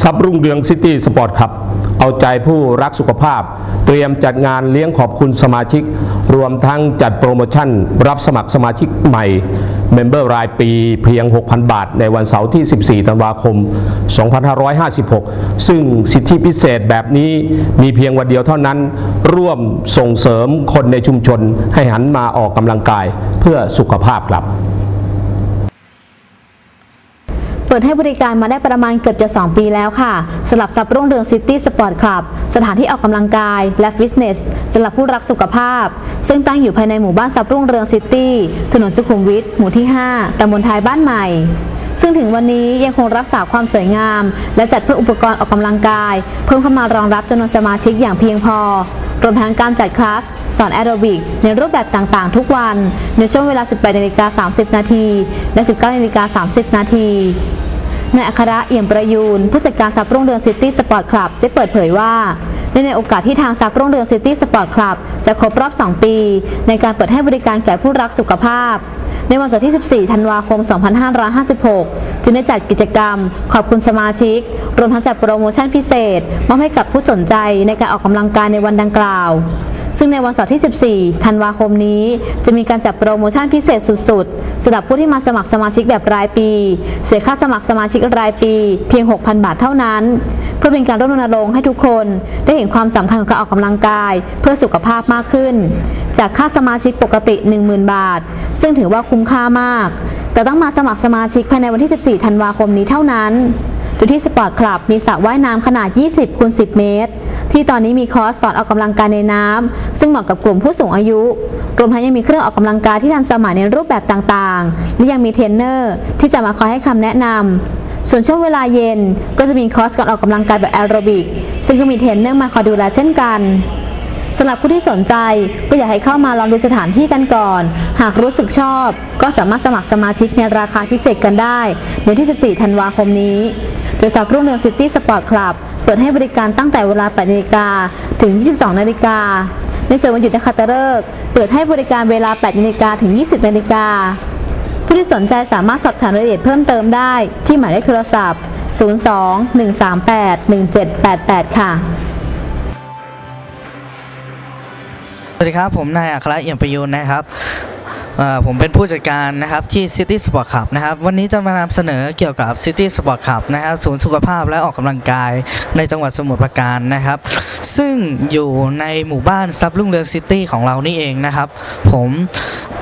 ซับรุ่งเรืองซิตี้สปอร์ตครับ เอาใจผู้รักสุขภาพ เตรียมจัดงานเลี้ยงขอบคุณสมาชิก รวมทั้งจัดโปรโมชั่น รับสมัครสมาชิกใหม่เมมเบอร์รายปีเพียง 6,000 บาท ในวันเสาร์ที่ 14 ธันวาคม 2556 ซึ่งสิทธิพิเศษแบบนี้มีเพียงวันเดียวเท่านั้น ร่วมส่งเสริมคนในชุมชนให้หันมาออกกำลังกายเพื่อสุขภาพครับ ปิดให้บริการมาได้ประมาณเกือบจะ 2 ปีแล้วค่ะสำหรับซับรุ่งเรืองซิตี้สปอร์ตคลับสถานที่ออกกำลังกายและฟิตเนสสำหรับผู้รักสุขภาพ ซึ่งตั้งอยู่ภายในหมู่บ้านซับรุ่งเรืองซิตี้ถนนสุขุมวิทหมู่ที่ 5ตำบลท้ายบ้านใหม่ ซึ่งถึงวันนี้ยังคงรักษาความสวยงาม และจัดเพื่ออุปกรณ์ออกกำลังกาย เพิ่มเข้ามารองรับจำนวนสมาชิกอย่างเพียงพอรวมทั้งการจัดคลาสสอนแอโรบิกในรูปแบบต่างๆ ทุกวัน ในช่วงเวลา 18นาฬิกา30 นาทีและ 19นาฬิกา30 นาทีนายอัครเอี่ยมประยูนผู้จัดการซับรุ่งเรืองซิตี้สปอร์ตคลับได้เปิดเผยว่าในในโอกาสที่ทางซับรุ่งเรืองซิตี้สปอร์ตคลับจะครบรอบ 2 ปี ในการเปิดให้บริการแก่ผู้รักสุขภาพ ในวันเสาร์ที่ 14 ธันวาคม 2556 จึงได้จัดกิจกรรม ขอบคุณสมาชิก รวมทั้งจัดโปรโมชั่นพิเศษมอบให้กับผู้สนใจในการออกกำลังกายในวันดังกล่าว ซึ่งในวันเสาร์ที่ 14 ธันวาคมนี้ จะมีการจัดโปรโมชั่นพิเศษสุดๆสำหรับผู้ที่มาสมัครสมาชิกแบบรายปี เสียค่าสมัครสมาชิกรายปี เพียง 6,000 บาทเท่านั้น เพื่อเป็นการรณรงค์ให้ทุกคนได้เห็นความสำคัญของการออกกำลังกาย เพื่อสุขภาพมากขึ้น จากค่าสมาชิกปกติ 10,000 บาท ซึ่งถือว่าคุ้มค่ามาก แต่ต้องมาสมัครสมาชิกภายในวันที่ 14 ธันวาคมนี้เท่านั้น โดยที่สปอร์ตคลับมีสระว่ายน้ำขนาด 20คูณ10 เมตร ที่ตอนนี้มีคอร์สสอนออกกำลังกายในน้ำซึ่งเหมาะกับกลุ่มผู้สูงอายุ รวมทั้งยังมีเครื่องออกกำลังกายที่ทันสมัยในรูปแบบต่างๆ และยังมีเทรนเนอร์ที่จะมาคอยให้คำแนะนำส่วนช่วงเวลาเย็นก็จะมีคอร์สการออกกำลังกายแบบแอโรบิก ซึ่งก็มีเทรนเนอร์มาคอยดูแลเช่นกันสำหรับผู้ที่สนใจก็อยากให้เข้ามาลองดูสถานที่กันก่อน หากรู้สึกชอบ ก็สามารถสมัครสมาชิกในราคาพิเศษกันได้ในวันที่ 14 ธันวาคมนี้ โดยสับรุ่งเรืองซิตี้สปอร์ตคลับเปิดให้บริการตั้งแต่เวลา 8 นาฬิกาถึง 22 นาฬิกา ในส่วนวันหยุดนักขัตฤกษ์เปิดให้บริการเวลา 8 นาฬิกาถึง 20 นาฬิกา ผู้ที่สนใจสามารถสอบถามรายละเอียดเพิ่มเติมได้ที่หมายเลขโทรศัพท์ 02 138 1788 ค่ะสวัสดีครับ ผมนายอัครเอี่ยมประยูนนะครับ ผมเป็นผู้จัดการนะครับที่ City Sport Club นะครับวันนี้จะมานำเสนอเกี่ยวกับ City Sport Club นะครับศูนย์สุขภาพและออกกำลังกายในจังหวัดสมุทรปราการนะครับ ซึ่งอยู่ในหมู่บ้านซับลุ่งเรืองซิตี้ของเรานี่เองนะครับ ผม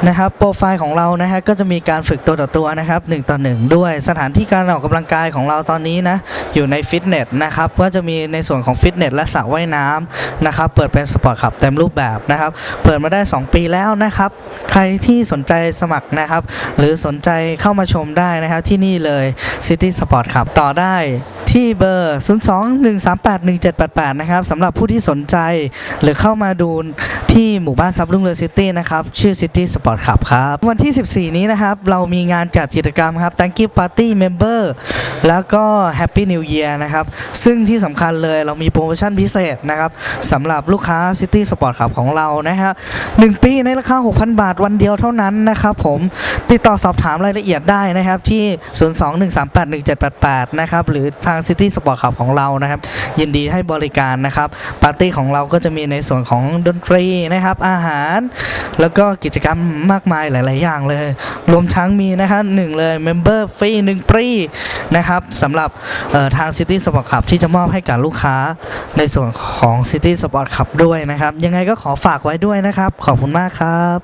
นะครับโปรไฟล์ของเรานะฮะก็จะมีการฝึกตัวต่อตัวนะครับหนึ่งต่อหนึ่งด้วยสถานที่การออกกำลังกายของเราตอนนี้นะอยู่ในฟิตเนสนะครับก็จะมีในส่วนของฟิตเนสและสระว่ายน้ำนะครับเปิดเป็นสปอร์ตคลับเต็มรูปแบบนะครับเปิดมาได้ 2 ปีแล้วนะครับใครที่สนใจสมัครนะครับหรือสนใจเข้ามาชมได้นะครับที่นี่เลย City Sport ครับต่อได้ที่เบอร์ 02-138-1788 นะครับสำหรับผู้ที่สนใจ หรือเข้ามาดูที่หมู่บ้านซับรุ่งเรือซิตี้นะครับชื่อ City Sport Club ครับ วันที่ 14 นี้นะครับ เรามีงานจัดกิจกรรมครับ Thank you Party Member แล้วก็ Happy New Year นะครับ ซึ่งที่สำคัญเลยเรามีโปรโมชั่นพิเศษนะครับสำหรับลูกค้า City Sport Club ของเรานะฮะหนึ่งปีในราคา 6,000 บาทวันเดียวเท่านั้นนะครับผม ติดต่อสอบถามรายละเอียดได้นะครับที่ 02-138-1788 นะครับ หรือทาง City Sport Club ของเรานะครับ ยินดีให้บริการนะครับ ปาร์ตี้ของเราก็จะมีในส่วนของดนตรีนะครับ อาหาร แล้วก็กิจกรรมมากมายหลาย ๆ อย่างเลย รวมทั้งมีนะครับหนึ่งเลยเมมเบอร์ฟรีหนึ่งปีนะครับสำหรับทาง City Sport Club ที่จะมอบให้กับลูกค้าในส่วนของ City Sport Club ด้วยนะครับ ยังไงก็ขอฝากไว้ด้วยนะครับ ขอบคุณมากครับ